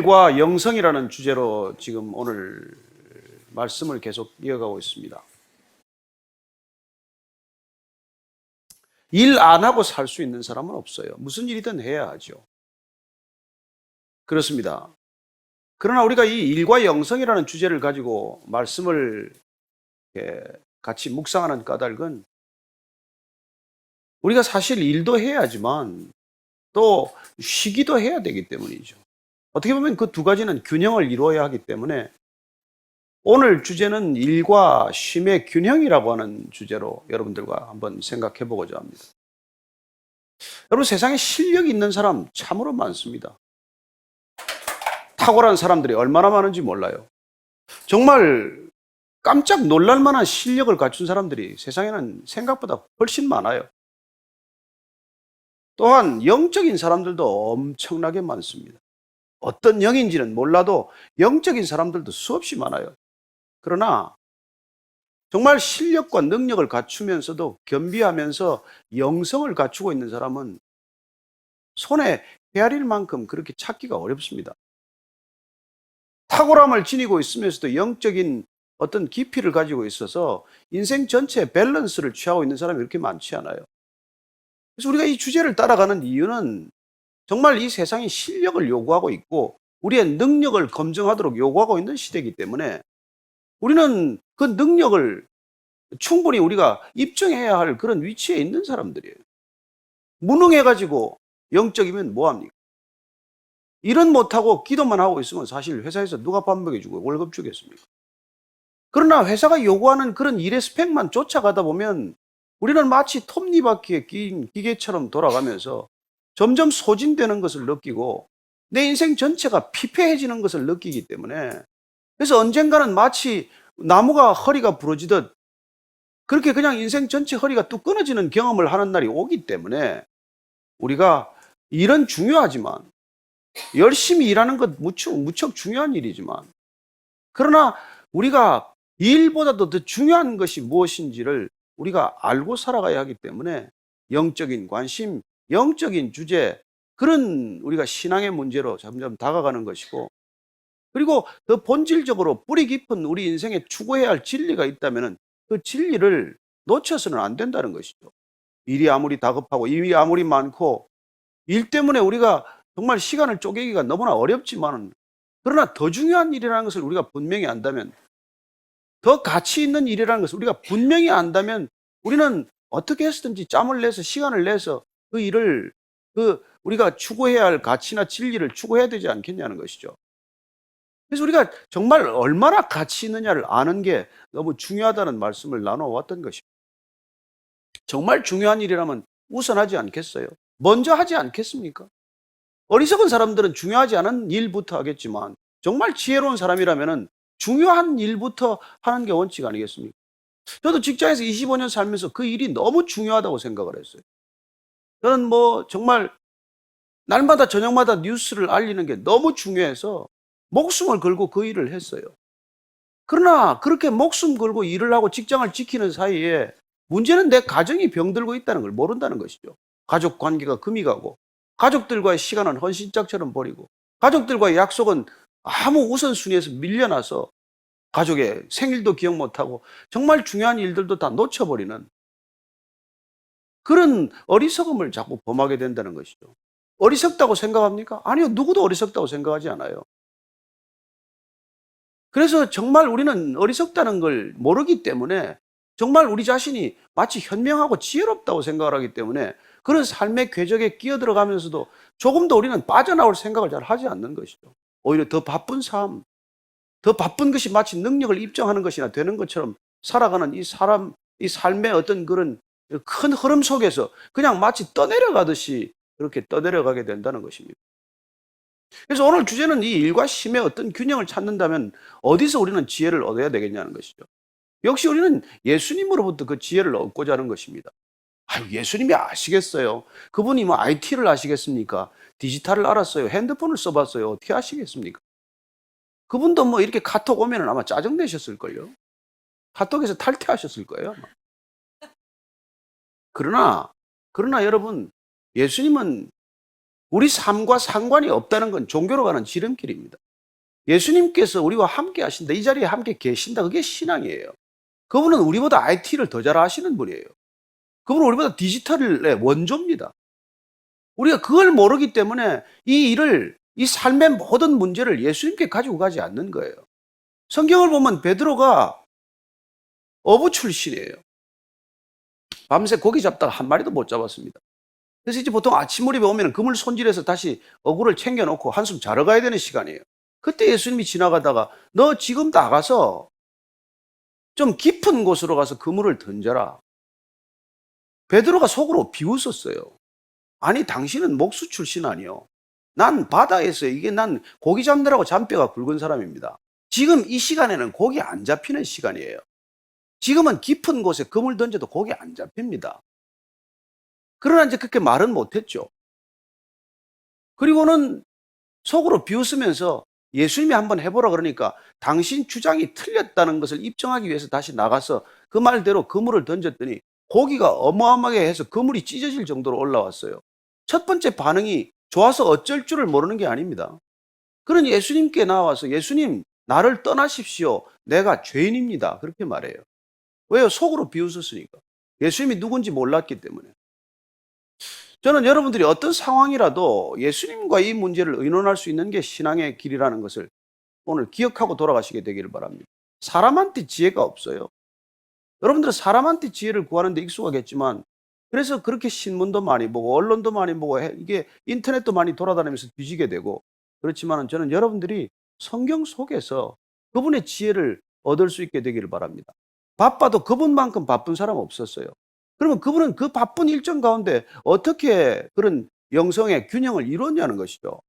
일과 영성이라는 주제로 지금 오늘 말씀을 계속 이어가고 있습니다. 일 안 하고 살 수 있는 사람은 없어요. 무슨 일이든 해야 하죠. 그렇습니다. 그러나 우리가 이 일과 영성이라는 주제를 가지고 말씀을 같이 묵상하는 까닭은 우리가 사실 일도 해야지만 또 쉬기도 해야 되기 때문이죠. 어떻게 보면 그 두 가지는 균형을 이루어야 하기 때문에 오늘 주제는 일과 쉼의 균형이라고 하는 주제로 여러분들과 한번 생각해 보고자 합니다. 여러분 세상에 실력 있는 사람 참으로 많습니다. 탁월한 사람들이 얼마나 많은지 몰라요. 정말 깜짝 놀랄 만한 실력을 갖춘 사람들이 세상에는 생각보다 훨씬 많아요. 또한 영적인 사람들도 엄청나게 많습니다. 어떤 영인지는 몰라도 영적인 사람들도 수없이 많아요. 그러나 정말 실력과 능력을 갖추면서도 겸비하면서 영성을 갖추고 있는 사람은 손에 헤아릴 만큼 그렇게 찾기가 어렵습니다. 탁월함을 지니고 있으면서도 영적인 어떤 깊이를 가지고 있어서 인생 전체에 밸런스를 취하고 있는 사람이 그렇게 많지 않아요. 그래서 우리가 이 주제를 따라가는 이유는 정말 이 세상이 실력을 요구하고 있고 우리의 능력을 검증하도록 요구하고 있는 시대이기 때문에 우리는 그 능력을 충분히 우리가 입증해야 할 그런 위치에 있는 사람들이에요. 무능해가지고 영적이면 뭐합니까? 일은 못하고 기도만 하고 있으면 사실 회사에서 누가 밥 먹여주고 월급 주겠습니까? 그러나 회사가 요구하는 그런 일의 스펙만 쫓아가다 보면 우리는 마치 톱니바퀴에 낀 기계처럼 돌아가면서 점점 소진되는 것을 느끼고 내 인생 전체가 피폐해지는 것을 느끼기 때문에 그래서 언젠가는 마치 나무가 허리가 부러지듯 그렇게 그냥 인생 전체 허리가 뚝 끊어지는 경험을 하는 날이 오기 때문에 우리가 일은 중요하지만 열심히 일하는 것 무척, 무척 중요한 일이지만 그러나 우리가 일보다도 더 중요한 것이 무엇인지를 우리가 알고 살아가야 하기 때문에 영적인 관심, 영적인 주제 그런 우리가 신앙의 문제로 점점 다가가는 것이고 그리고 더 본질적으로 뿌리 깊은 우리 인생에 추구해야 할 진리가 있다면 그 진리를 놓쳐서는 안 된다는 것이죠. 일이 아무리 다급하고 일이 아무리 많고 일 때문에 우리가 정말 시간을 쪼개기가 너무나 어렵지만 그러나 더 중요한 일이라는 것을 우리가 분명히 안다면 더 가치 있는 일이라는 것을 우리가 분명히 안다면 우리는 어떻게 해서든지 짬을 내서 시간을 내서 그 일을 그 우리가 추구해야 할 가치나 진리를 추구해야 되지 않겠냐는 것이죠. 그래서 우리가 정말 얼마나 가치 있느냐를 아는 게 너무 중요하다는 말씀을 나눠왔던 것입니다. 정말 중요한 일이라면 우선하지 않겠어요? 먼저 하지 않겠습니까? 어리석은 사람들은 중요하지 않은 일부터 하겠지만 정말 지혜로운 사람이라면 중요한 일부터 하는 게 원칙 아니겠습니까? 저도 직장에서 25년 살면서 그 일이 너무 중요하다고 생각을 했어요. 저는 뭐 정말 날마다 저녁마다 뉴스를 알리는 게 너무 중요해서 목숨을 걸고 그 일을 했어요. 그러나 그렇게 목숨 걸고 일을 하고 직장을 지키는 사이에 문제는 내 가정이 병들고 있다는 걸 모른다는 것이죠. 가족 관계가 금이 가고 가족들과의 시간은 헌신짝처럼 버리고 가족들과의 약속은 아무 우선순위에서 밀려나서 가족의 생일도 기억 못하고 정말 중요한 일들도 다 놓쳐버리는 그런 어리석음을 자꾸 범하게 된다는 것이죠. 어리석다고 생각합니까? 아니요. 누구도 어리석다고 생각하지 않아요. 그래서 정말 우리는 어리석다는 걸 모르기 때문에 정말 우리 자신이 마치 현명하고 지혜롭다고 생각을 하기 때문에 그런 삶의 궤적에 끼어들어가면서도 조금 더 우리는 빠져나올 생각을 잘 하지 않는 것이죠. 오히려 더 바쁜 삶, 더 바쁜 것이 마치 능력을 입증하는 것이나 되는 것처럼 살아가는 이 사람, 이 삶의 어떤 그런 큰 흐름 속에서 그냥 마치 떠내려가듯이 그렇게 떠내려가게 된다는 것입니다. 그래서 오늘 주제는 이 일과 쉼의 어떤 균형을 찾는다면 어디서 우리는 지혜를 얻어야 되겠냐는 것이죠. 역시 우리는 예수님으로부터 그 지혜를 얻고자 하는 것입니다. 아유, 예수님이 아시겠어요. 그분이 뭐 IT를 아시겠습니까? 디지털을 알았어요. 핸드폰을 써봤어요. 어떻게 아시겠습니까? 그분도 뭐 이렇게 카톡 오면 아마 짜증내셨을걸요. 카톡에서 탈퇴하셨을 거예요. 아마. 그러나, 그러나 여러분, 예수님은 우리 삶과 상관이 없다는 건 종교로 가는 지름길입니다. 예수님께서 우리와 함께 하신다. 이 자리에 함께 계신다. 그게 신앙이에요. 그분은 우리보다 IT를 더 잘 아시는 분이에요. 그분은 우리보다 디지털의 원조입니다. 우리가 그걸 모르기 때문에 이 일을, 이 삶의 모든 문제를 예수님께 가지고 가지 않는 거예요. 성경을 보면 베드로가 어부 출신이에요. 밤새 고기 잡다가 한 마리도 못 잡았습니다. 그래서 이제 보통 아침 무렵에 오면 그물 손질해서 다시 어구를 챙겨놓고 한숨 자러 가야 되는 시간이에요. 그때 예수님이 지나가다가 너 지금 나가서 좀 깊은 곳으로 가서 그물을 던져라. 베드로가 속으로 비웃었어요. 아니 당신은 목수 출신 아니요. 난 바다에서 이게 난 고기 잡느라고 잔뼈가 굵은 사람입니다. 지금 이 시간에는 고기 안 잡히는 시간이에요. 지금은 깊은 곳에 그물 던져도 고기 안 잡힙니다. 그러나 이제 그렇게 말은 못했죠. 그리고는 속으로 비웃으면서 예수님이 한번 해보라 그러니까 당신 주장이 틀렸다는 것을 입증하기 위해서 다시 나가서 그 말대로 그물을 던졌더니 고기가 어마어마하게 해서 그물이 찢어질 정도로 올라왔어요. 첫 번째 반응이 좋아서 어쩔 줄을 모르는 게 아닙니다. 그런 예수님께 나와서 예수님 나를 떠나십시오. 내가 죄인입니다. 그렇게 말해요. 왜요? 속으로 비웃었으니까. 예수님이 누군지 몰랐기 때문에. 저는 여러분들이 어떤 상황이라도 예수님과 이 문제를 의논할 수 있는 게 신앙의 길이라는 것을 오늘 기억하고 돌아가시게 되기를 바랍니다. 사람한테 지혜가 없어요. 여러분들은 사람한테 지혜를 구하는데 익숙하겠지만 그래서 그렇게 신문도 많이 보고 언론도 많이 보고 해- 이게 인터넷도 많이 돌아다니면서 뒤지게 되고 그렇지만 저는 여러분들이 성경 속에서 그분의 지혜를 얻을 수 있게 되기를 바랍니다. 바빠도 그분만큼 바쁜 사람 없었어요. 그러면 그분은 그 바쁜 일정 가운데 어떻게 그런 영성의 균형을 이뤘냐는 것이죠.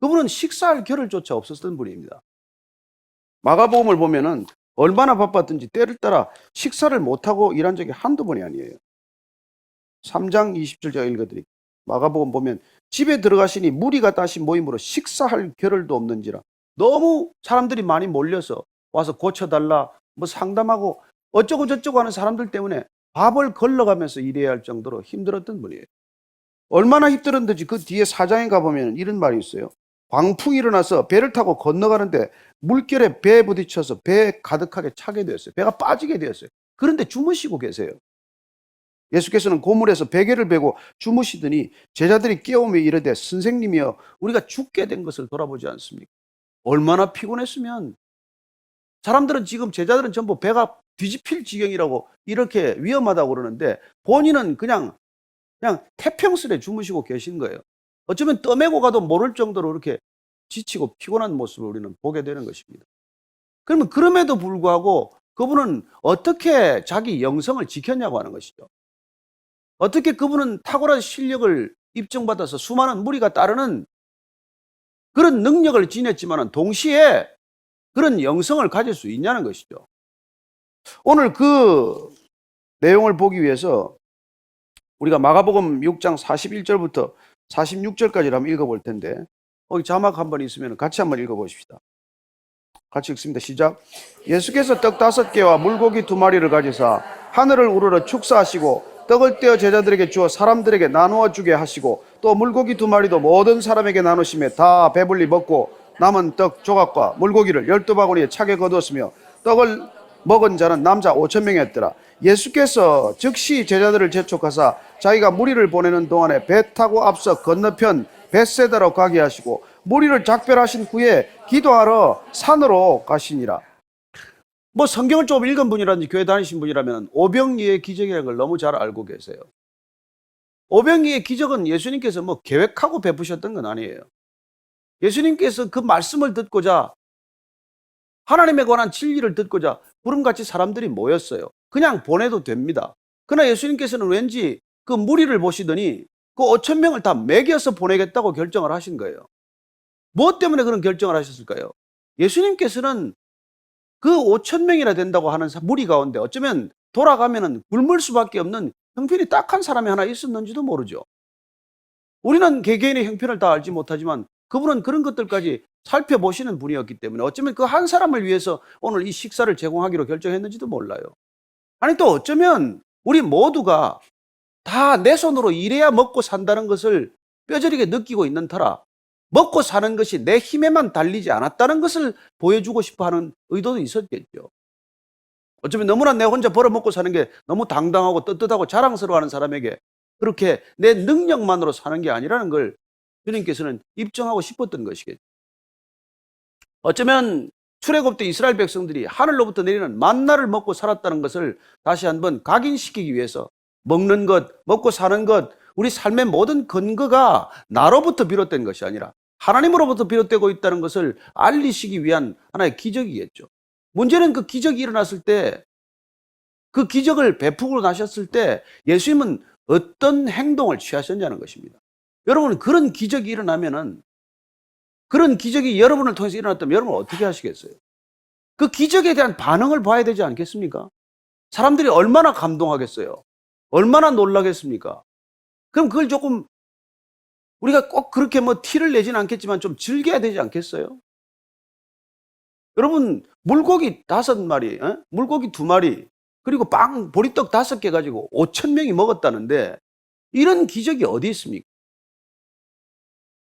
그분은 식사할 겨를조차 없었던 분입니다. 마가복음을 보면은 얼마나 바빴든지 때를 따라 식사를 못하고 일한 적이 한두 번이 아니에요. 3장 20절 제가 읽어드릴게요. 마가복음 보면 집에 들어가시니 무리가 다시 모임으로 식사할 겨를도 없는지라 너무 사람들이 많이 몰려서 와서 고쳐달라 뭐 상담하고 어쩌고 저쩌고 하는 사람들 때문에 밥을 걸러가면서 일해야 할 정도로 힘들었던 분이에요. 얼마나 힘들었는지 그 뒤에 사장에 가보면 이런 말이 있어요. 광풍이 일어나서 배를 타고 건너가는데 물결에 배에 부딪혀서 배에 가득하게 차게 되었어요. 배가 빠지게 되었어요. 그런데 주무시고 계세요. 예수께서는 고물에서 베개를 베고 주무시더니 제자들이 깨우며 이르되 선생님이여 우리가 죽게 된 것을 돌아보지 않습니까? 얼마나 피곤했으면 사람들은 지금 제자들은 전부 배가 뒤집힐 지경이라고 이렇게 위험하다고 그러는데 본인은 그냥 그냥 태평스레 주무시고 계신 거예요. 어쩌면 떠매고 가도 모를 정도로 이렇게 지치고 피곤한 모습을 우리는 보게 되는 것입니다. 그러면 그럼에도 불구하고 그분은 어떻게 자기 영성을 지켰냐고 하는 것이죠. 어떻게 그분은 탁월한 실력을 입증받아서 수많은 무리가 따르는 그런 능력을 지녔지만 동시에 그런 영성을 가질 수 있냐는 것이죠. 오늘 그 내용을 보기 위해서 우리가 마가복음 6장 41절부터 46절까지를 한번 읽어볼 텐데 거기 자막 한 번 있으면 같이 한번 읽어보십시다. 같이 읽습니다. 시작. 예수께서 떡 다섯 개와 물고기 두 마리를 가지사 하늘을 우러러 축사하시고 떡을 떼어 제자들에게 주어 사람들에게 나누어 주게 하시고 또 물고기 두 마리도 모든 사람에게 나누심에 다 배불리 먹고 남은 떡 조각과 물고기를 열두 바구니에 차게 거두었으며 떡을 먹은 자는 남자 오천 명이었더라. 예수께서 즉시 제자들을 재촉하사 자기가 무리를 보내는 동안에 배 타고 앞서 건너편 벳세다로 가게 하시고 무리를 작별하신 후에 기도하러 산으로 가시니라. 뭐 성경을 좀 읽은 분이라든지 교회 다니신 분이라면 오병이의 기적이라는 걸 너무 잘 알고 계세요. 오병이의 기적은 예수님께서 뭐 계획하고 베푸셨던 건 아니에요. 예수님께서 그 말씀을 듣고자 하나님에 관한 진리를 듣고자 구름같이 사람들이 모였어요. 그냥 보내도 됩니다. 그러나 예수님께서는 왠지 그 무리를 보시더니 그 5천 명을 다 매겨서 보내겠다고 결정을 하신 거예요. 무엇 때문에 그런 결정을 하셨을까요? 예수님께서는 그 5천 명이나 된다고 하는 사- 무리 가운데 어쩌면 돌아가면은 굶을 수밖에 없는 형편이 딱한 사람이 하나 있었는지도 모르죠. 우리는 개개인의 형편을 다 알지 못하지만 그분은 그런 것들까지 살펴보시는 분이었기 때문에 어쩌면 그 한 사람을 위해서 오늘 이 식사를 제공하기로 결정했는지도 몰라요. 아니 또 어쩌면 우리 모두가 다 내 손으로 일해야 먹고 산다는 것을 뼈저리게 느끼고 있는 터라 먹고 사는 것이 내 힘에만 달리지 않았다는 것을 보여주고 싶어 하는 의도도 있었겠죠. 어쩌면 너무나 내 혼자 벌어먹고 사는 게 너무 당당하고 떳떳하고 자랑스러워하는 사람에게 그렇게 내 능력만으로 사는 게 아니라는 걸 주님께서는 입증하고 싶었던 것이겠죠. 어쩌면 출애굽 때 이스라엘 백성들이 하늘로부터 내리는 만나를 먹고 살았다는 것을 다시 한번 각인시키기 위해서 먹는 것, 먹고 사는 것, 우리 삶의 모든 근거가 나로부터 비롯된 것이 아니라 하나님으로부터 비롯되고 있다는 것을 알리시기 위한 하나의 기적이겠죠. 문제는 그 기적이 일어났을 때, 그 기적을 베푸고 나셨을 때 예수님은 어떤 행동을 취하셨냐는 것입니다. 여러분, 그런 기적이 일어나면은 그런 기적이 여러분을 통해서 일어났다면 여러분은 어떻게 하시겠어요? 그 기적에 대한 반응을 봐야 되지 않겠습니까? 사람들이 얼마나 감동하겠어요? 얼마나 놀라겠습니까? 그럼 그걸 조금 우리가 꼭 그렇게 뭐 티를 내지는 않겠지만 좀 즐겨야 되지 않겠어요? 여러분 물고기 다섯 마리, 어? 물고기 두 마리, 그리고 빵 보리떡 다섯 개 가지고 5천 명이 먹었다는데 이런 기적이 어디 있습니까?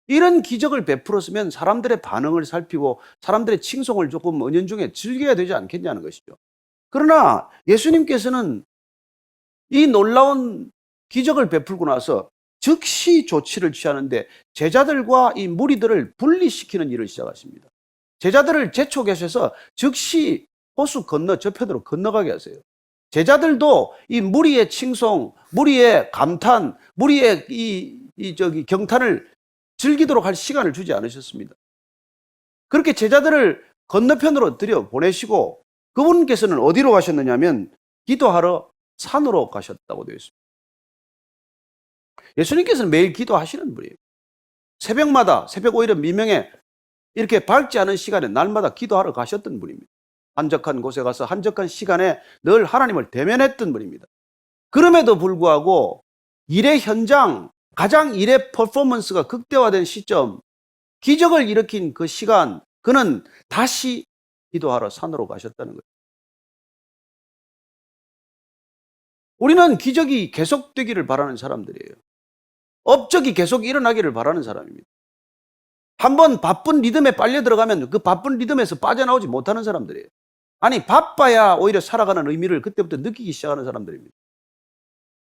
이런 기적을 베풀었으면 사람들의 반응을 살피고 사람들의 칭송을 조금 은연중에 즐겨야 되지 않겠냐는 것이죠. 그러나 예수님께서는 이 놀라운 기적을 베풀고 나서 즉시 조치를 취하는데 제자들과 이 무리들을 분리시키는 일을 시작하십니다. 제자들을 재촉하셔서 즉시 호수 건너 저편으로 건너가게 하세요. 제자들도 이 무리의 칭송, 무리의 감탄, 무리의 이, 이 저기 경탄을 즐기도록 할 시간을 주지 않으셨습니다. 그렇게 제자들을 건너편으로 들여 보내시고 그분께서는 어디로 가셨느냐면 기도하러 산으로 가셨다고 되어 있습니다. 예수님께서는 매일 기도하시는 분이에요. 새벽마다 새벽 오히려 미명에 이렇게 밝지 않은 시간에 날마다 기도하러 가셨던 분입니다. 한적한 곳에 가서 한적한 시간에 늘 하나님을 대면했던 분입니다. 그럼에도 불구하고 일의 현장, 가장 일의 퍼포먼스가 극대화된 시점, 기적을 일으킨 그 시간, 그는 다시 기도하러 산으로 가셨다는 거예요. 우리는 기적이 계속되기를 바라는 사람들이에요. 업적이 계속 일어나기를 바라는 사람입니다. 한번 바쁜 리듬에 빨려 들어가면 그 바쁜 리듬에서 빠져나오지 못하는 사람들이에요. 아니, 바빠야 오히려 살아가는 의미를 그때부터 느끼기 시작하는 사람들입니다.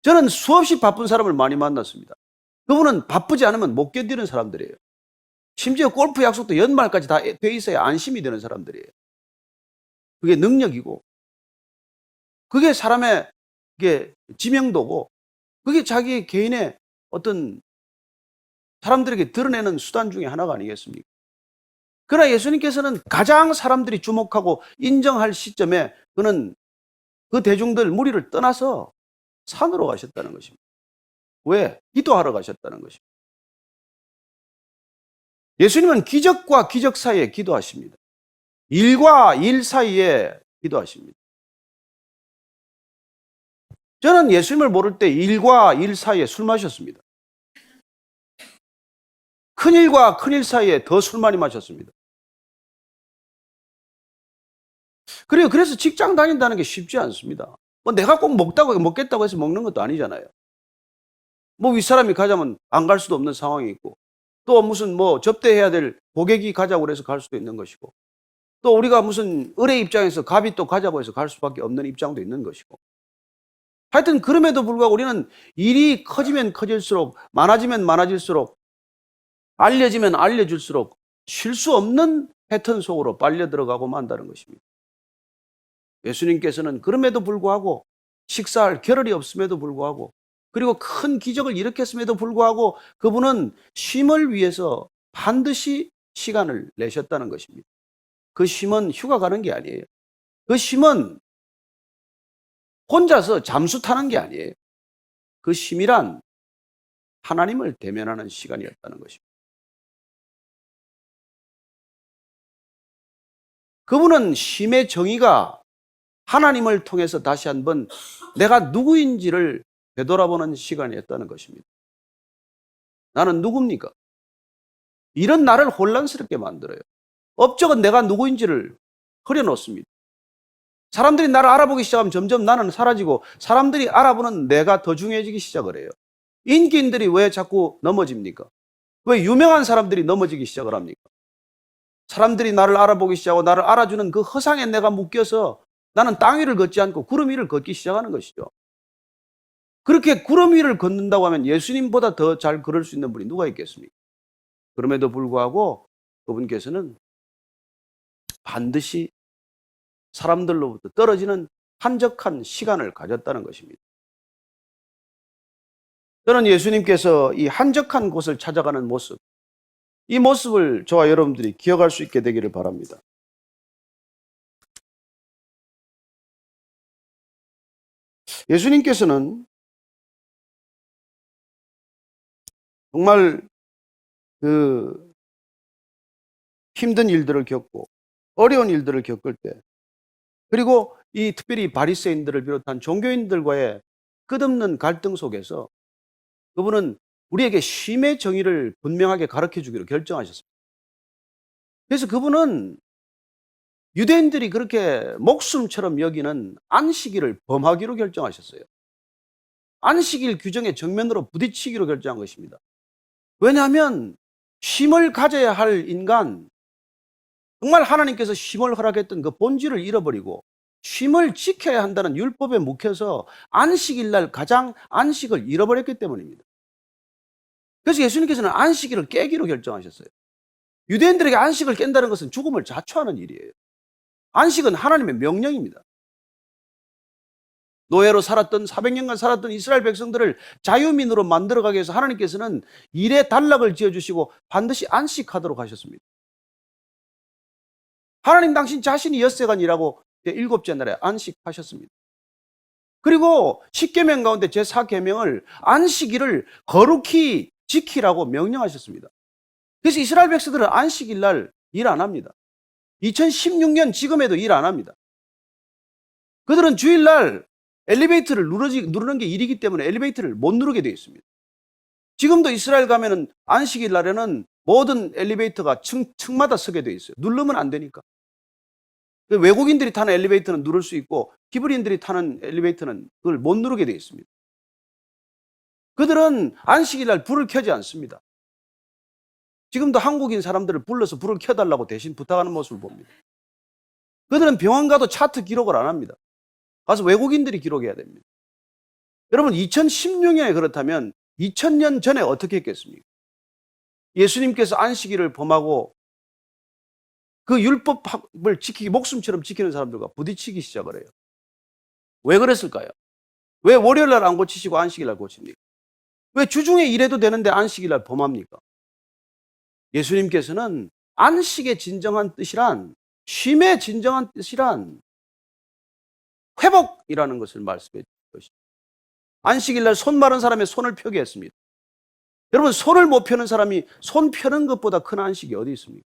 저는 수없이 바쁜 사람을 많이 만났습니다. 그분은 바쁘지 않으면 못 견디는 사람들이에요. 심지어 골프 약속도 연말까지 다 돼 있어야 안심이 되는 사람들이에요. 그게 능력이고, 그게 사람의 그게 지명도고, 그게 자기 개인의 어떤 사람들에게 드러내는 수단 중에 하나가 아니겠습니까? 그러나 예수님께서는 가장 사람들이 주목하고 인정할 시점에 그는 그 대중들 무리를 떠나서 산으로 가셨다는 것입니다. 왜? 기도하러 가셨다는 것입니다. 예수님은 기적과 기적 사이에 기도하십니다. 일과 일 사이에 기도하십니다. 저는 예수님을 모를 때 일과 일 사이에 술 마셨습니다. 큰일과 큰일 사이에 더 술 많이 마셨습니다. 그래요. 그래서 직장 다닌다는 게 쉽지 않습니다. 뭐 내가 꼭 먹다고 먹겠다고 해서 먹는 것도 아니잖아요. 뭐 윗사람이 가자면 안 갈 수도 없는 상황이 있고 또 무슨 뭐 접대해야 될 고객이 가자고 해서 갈 수도 있는 것이고 또 우리가 무슨 의뢰 입장에서 갑이 또 가자고 해서 갈 수밖에 없는 입장도 있는 것이고 하여튼 그럼에도 불구하고 우리는 일이 커지면 커질수록 많아지면 많아질수록 알려지면 알려질수록 쉴 수 없는 패턴 속으로 빨려 들어가고 만다는 것입니다. 예수님께서는 그럼에도 불구하고 식사할 겨를이 없음에도 불구하고 그리고 큰 기적을 일으켰음에도 불구하고 그분은 쉼을 위해서 반드시 시간을 내셨다는 것입니다. 그 쉼은 휴가 가는 게 아니에요. 그 쉼은 혼자서 잠수 타는 게 아니에요. 그 쉼이란 하나님을 대면하는 시간이었다는 것입니다. 그분은 쉼의 정의가 하나님을 통해서 다시 한번 내가 누구인지를 되돌아보는 시간이었다는 것입니다. 나는 누굽니까? 이런 나를 혼란스럽게 만들어요. 업적은 내가 누구인지를 흐려놓습니다. 사람들이 나를 알아보기 시작하면 점점 나는 사라지고 사람들이 알아보는 내가 더 중요해지기 시작을 해요. 인기인들이 왜 자꾸 넘어집니까? 왜 유명한 사람들이 넘어지기 시작을 합니까? 사람들이 나를 알아보기 시작하고 나를 알아주는 그 허상에 내가 묶여서 나는 땅 위를 걷지 않고 구름 위를 걷기 시작하는 것이죠. 그렇게 구름 위를 걷는다고 하면 예수님보다 더 잘 걸을 수 있는 분이 누가 있겠습니까? 그럼에도 불구하고 그분께서는 반드시 사람들로부터 떨어지는 한적한 시간을 가졌다는 것입니다. 저는 예수님께서 이 한적한 곳을 찾아가는 모습, 이 모습을 저와 여러분들이 기억할 수 있게 되기를 바랍니다. 예수님께서는 정말 그 힘든 일들을 겪고 어려운 일들을 겪을 때 그리고 이 특별히 바리새인들을 비롯한 종교인들과의 끝없는 갈등 속에서 그분은 우리에게 쉼의 정의를 분명하게 가르쳐 주기로 결정하셨습니다. 그래서 그분은 유대인들이 그렇게 목숨처럼 여기는 안식일을 범하기로 결정하셨어요. 안식일 규정에 정면으로 부딪히기로 결정한 것입니다. 왜냐하면 쉼을 가져야 할 인간, 정말 하나님께서 쉼을 허락했던 그 본질을 잃어버리고 쉼을 지켜야 한다는 율법에 묵혀서 안식일 날 가장 안식을 잃어버렸기 때문입니다. 그래서 예수님께서는 안식일을 깨기로 결정하셨어요. 유대인들에게 안식을 깬다는 것은 죽음을 자초하는 일이에요. 안식은 하나님의 명령입니다. 노예로 살았던 400년간 살았던 이스라엘 백성들을 자유민으로 만들어가기 위해서 하나님께서는 일의 단락을 지어주시고 반드시 안식하도록 하셨습니다. 하나님 당신 자신이 엿새간 일하고 일곱째 날에 안식하셨습니다. 그리고 10계명 가운데 제4계명을 안식일을 거룩히 지키라고 명령하셨습니다. 그래서 이스라엘 백성들은 안식일 날 일 안 합니다. 2016년 지금에도 일 안 합니다. 그들은 주일날 엘리베이터를 누르지, 누르는 게 일이기 때문에 엘리베이터를 못 누르게 되어 있습니다. 지금도 이스라엘 가면은 안식일 날에는 모든 엘리베이터가 층, 층마다 서게 되어 있어요. 누르면 안 되니까. 그 외국인들이 타는 엘리베이터는 누를 수 있고 히브리인들이 타는 엘리베이터는 그걸 못 누르게 되어 있습니다. 그들은 안식일 날 불을 켜지 않습니다. 지금도 한국인 사람들을 불러서 불을 켜달라고 대신 부탁하는 모습을 봅니다. 그들은 병원 가도 차트 기록을 안 합니다. 가서 외국인들이 기록해야 됩니다. 여러분 2016년에 그렇다면 2000년 전에 어떻게 했겠습니까? 예수님께서 안식일을 범하고 그 율법을 지키기 목숨처럼 지키는 사람들과 부딪히기 시작을 해요. 왜 그랬을까요? 왜 월요일 날 안 고치시고 안식일 날 고칩니까? 왜 주중에 일해도 되는데 안식일 날 범합니까? 예수님께서는 안식의 진정한 뜻이란 쉼의 진정한 뜻이란 회복이라는 것을 말씀해 주신 것입니다. 안식일 날 손 마른 사람의 손을 펴게 했습니다. 여러분 손을 못 펴는 사람이 손 펴는 것보다 큰 안식이 어디 있습니까?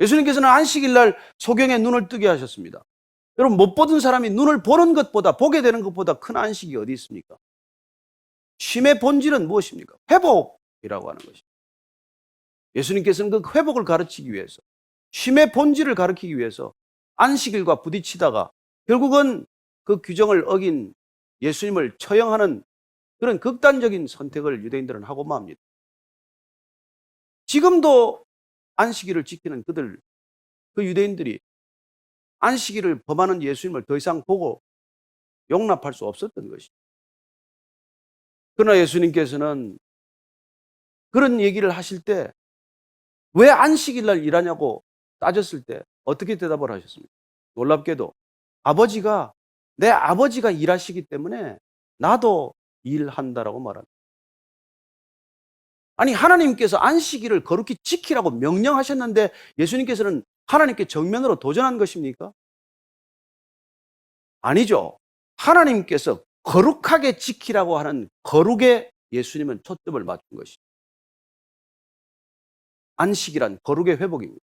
예수님께서는 안식일 날 소경의 눈을 뜨게 하셨습니다. 여러분 못 보던 사람이 눈을 보는 것보다 보게 되는 것보다 큰 안식이 어디 있습니까? 쉼의 본질은 무엇입니까? 회복이라고 하는 것입니다. 예수님께서는 그 회복을 가르치기 위해서 쉼의 본질을 가르치기 위해서 안식일과 부딪히다가 결국은 그 규정을 어긴 예수님을 처형하는 그런 극단적인 선택을 유대인들은 하고 맙니다. 지금도 안식일을 지키는 그들, 그 유대인들이 안식일을 범하는 예수님을 더 이상 보고 용납할 수 없었던 것이죠. 그러나 예수님께서는 그런 얘기를 하실 때 왜 안식일 날 일하냐고 따졌을 때 어떻게 대답을 하셨습니까? 놀랍게도 아버지가 내 아버지가 일하시기 때문에 나도 일한다라고 말합니다. 아니 하나님께서 안식일을 거룩히 지키라고 명령하셨는데 예수님께서는 하나님께 정면으로 도전한 것입니까? 아니죠. 하나님께서 거룩하게 지키라고 하는 거룩에 예수님은 초점을 맞춘 것이죠. 안식이란 거룩의 회복입니다.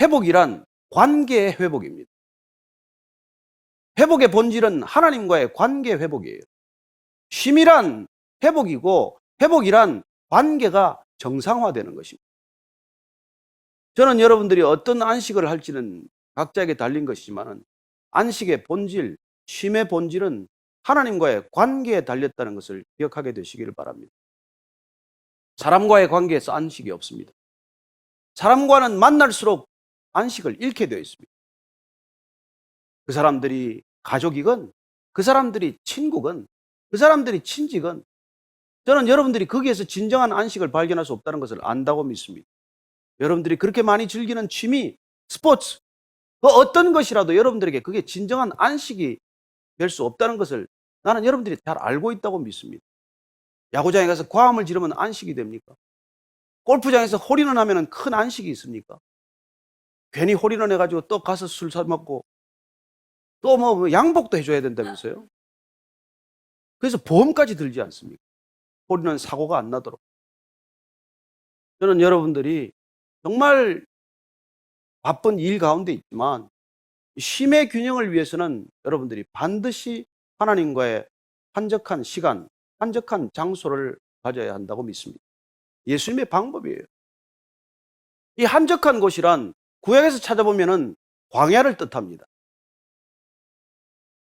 회복이란 관계의 회복입니다. 회복의 본질은 하나님과의 관계 회복이에요. 쉼이란 회복이고 회복이란 관계가 정상화되는 것입니다. 저는 여러분들이 어떤 안식을 할지는 각자에게 달린 것이지만 안식의 본질, 쉼의 본질은 하나님과의 관계에 달렸다는 것을 기억하게 되시기를 바랍니다. 사람과의 관계에서 안식이 없습니다. 사람과는 만날수록 안식을 잃게 되어 있습니다. 그 사람들이 가족이건, 그 사람들이 친구건, 그 사람들이 친지건, 저는 여러분들이 거기에서 진정한 안식을 발견할 수 없다는 것을 안다고 믿습니다. 여러분들이 그렇게 많이 즐기는 취미, 스포츠, 그 어떤 것이라도 여러분들에게 그게 진정한 안식이 될 수 없다는 것을 나는 여러분들이 잘 알고 있다고 믿습니다. 야구장에 가서 과음을 지르면 안식이 됩니까? 골프장에서 홀인원 하면 큰 안식이 있습니까? 괜히 홀인원 해가지고 또 가서 술 사 먹고 또 뭐 양복도 해줘야 된다면서요? 그래서 보험까지 들지 않습니까? 홀인원 사고가 안 나도록. 저는 여러분들이 정말 바쁜 일 가운데 있지만 쉼의 균형을 위해서는 여러분들이 반드시 하나님과의 한적한 시간, 한적한 장소를 가져야 한다고 믿습니다. 예수님의 방법이에요. 이 한적한 곳이란 구약에서 찾아보면은 광야를 뜻합니다.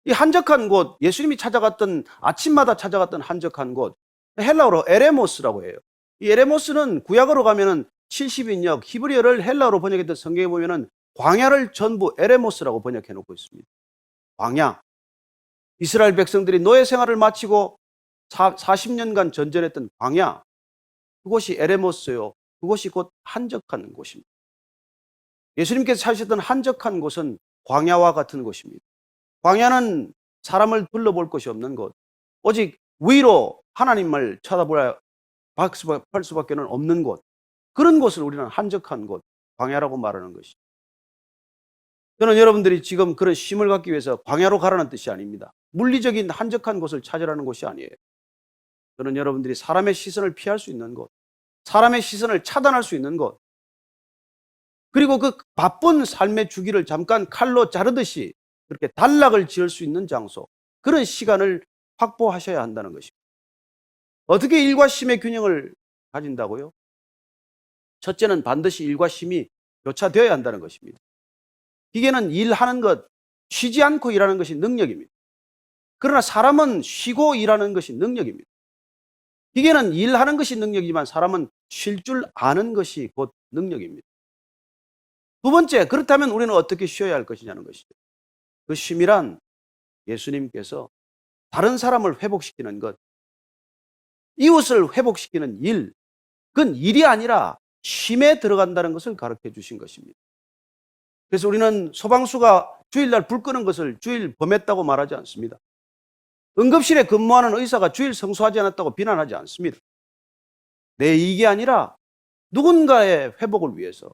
이 한적한 곳, 예수님이 찾아갔던 아침마다 찾아갔던 한적한 곳, 헬라어로 에레모스라고 해요. 이 에레모스는 구약으로 가면은 70인역 히브리어를 헬라어로 번역했던 성경에 보면은 광야를 전부 에레모스라고 번역해 놓고 있습니다. 광야. 이스라엘 백성들이 노예 생활을 마치고 40년간 전전했던 광야. 그곳이 에레모스요. 그곳이 곧 한적한 곳입니다. 예수님께서 찾으셨던 한적한 곳은 광야와 같은 곳입니다. 광야는 사람을 둘러볼 것이 없는 곳. 오직 위로 하나님을 쳐다볼 수밖에 는 없는 곳. 그런 곳을 우리는 한적한 곳, 광야라고 말하는 것이. 저는 여러분들이 지금 그런 쉼을 갖기 위해서 광야로 가라는 뜻이 아닙니다. 물리적인 한적한 곳을 찾으라는 곳이 아니에요. 저는 여러분들이 사람의 시선을 피할 수 있는 곳, 사람의 시선을 차단할 수 있는 곳, 그리고 그 바쁜 삶의 주기를 잠깐 칼로 자르듯이 그렇게 단락을 지을 수 있는 장소, 그런 시간을 확보하셔야 한다는 것입니다. 어떻게 일과 쉼의 균형을 가진다고요? 첫째는 반드시 일과 쉼이 교차되어야 한다는 것입니다. 기계는 일하는 것, 쉬지 않고 일하는 것이 능력입니다. 그러나 사람은 쉬고 일하는 것이 능력입니다. 기계는 일하는 것이 능력이지만 사람은 쉴 줄 아는 것이 곧 능력입니다. 두 번째, 그렇다면 우리는 어떻게 쉬어야 할 것이냐는 것이죠. 그 쉼이란 예수님께서 다른 사람을 회복시키는 것, 이웃을 회복시키는 일, 그건 일이 아니라 쉼에 들어간다는 것을 가르쳐 주신 것입니다. 그래서 우리는 소방수가 주일날 불 끄는 것을 주일 범했다고 말하지 않습니다. 응급실에 근무하는 의사가 주일 성수하지 않았다고 비난하지 않습니다. 내 이익이 아니라 누군가의 회복을 위해서,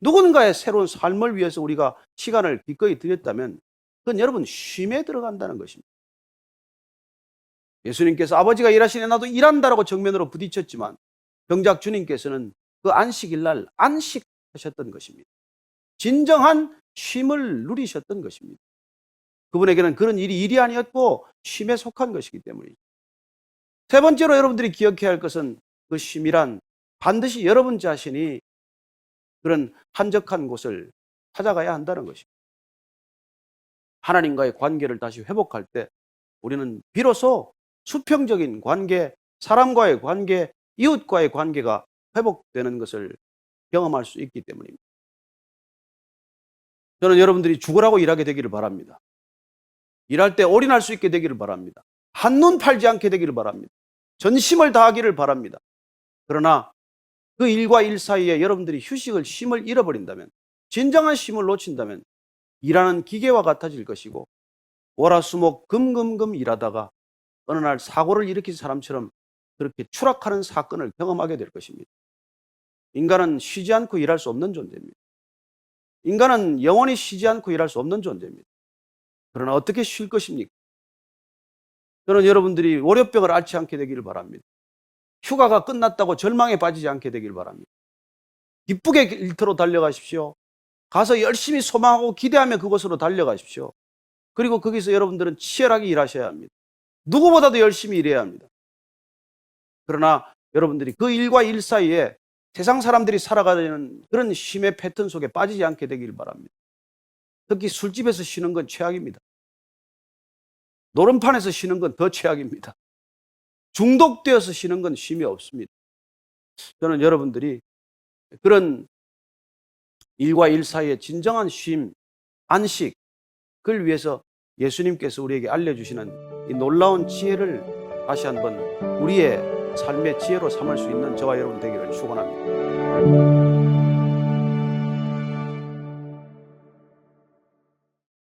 누군가의 새로운 삶을 위해서 우리가 시간을 기꺼이 드렸다면 그건 여러분 쉼에 들어간다는 것입니다. 예수님께서 아버지가 일하시네 나도 일한다라고 정면으로 부딪혔지만 정작 주님께서는 그 안식일 날 안식하셨던 것입니다. 진정한 쉼을 누리셨던 것입니다. 그분에게는 그런 일이 일이 아니었고 쉼에 속한 것이기 때문이죠. 세 번째로 여러분들이 기억해야 할 것은 그 쉼이란 반드시 여러분 자신이 그런 한적한 곳을 찾아가야 한다는 것입니다. 하나님과의 관계를 다시 회복할 때 우리는 비로소 수평적인 관계, 사람과의 관계, 이웃과의 관계가 회복되는 것을 경험할 수 있기 때문입니다. 저는 여러분들이 죽으라고 일하게 되기를 바랍니다. 일할 때 올인할 수 있게 되기를 바랍니다. 한눈 팔지 않게 되기를 바랍니다. 전심을 다하기를 바랍니다. 그러나 그 일과 일 사이에 여러분들이 휴식을 쉼을 잃어버린다면 진정한 쉼을 놓친다면 일하는 기계와 같아질 것이고 월화수목 금금금 일하다가 어느 날 사고를 일으킨 사람처럼 그렇게 추락하는 사건을 경험하게 될 것입니다. 인간은 쉬지 않고 일할 수 없는 존재입니다. 인간은 영원히 쉬지 않고 일할 수 없는 존재입니다. 그러나 어떻게 쉴 것입니까? 저는 여러분들이 월요병을 앓지 않게 되기를 바랍니다. 휴가가 끝났다고 절망에 빠지지 않게 되기를 바랍니다. 기쁘게 일터로 달려가십시오. 가서 열심히 소망하고 기대하며 그곳으로 달려가십시오. 그리고 거기서 여러분들은 치열하게 일하셔야 합니다. 누구보다도 열심히 일해야 합니다. 그러나 여러분들이 그 일과 일 사이에 세상 사람들이 살아가는 그런 쉼의 패턴 속에 빠지지 않게 되길 바랍니다. 특히 술집에서 쉬는 건 최악입니다. 노름판에서 쉬는 건 더 최악입니다. 중독되어서 쉬는 건 쉼이 없습니다. 저는 여러분들이 그런 일과 일 사이의 진정한 쉼, 안식, 그걸 위해서 예수님께서 우리에게 알려주시는 이 놀라운 지혜를 다시 한번 우리의 삶의 지혜로 삼을 수 있는 저와 여러분 되기를 축원합니다.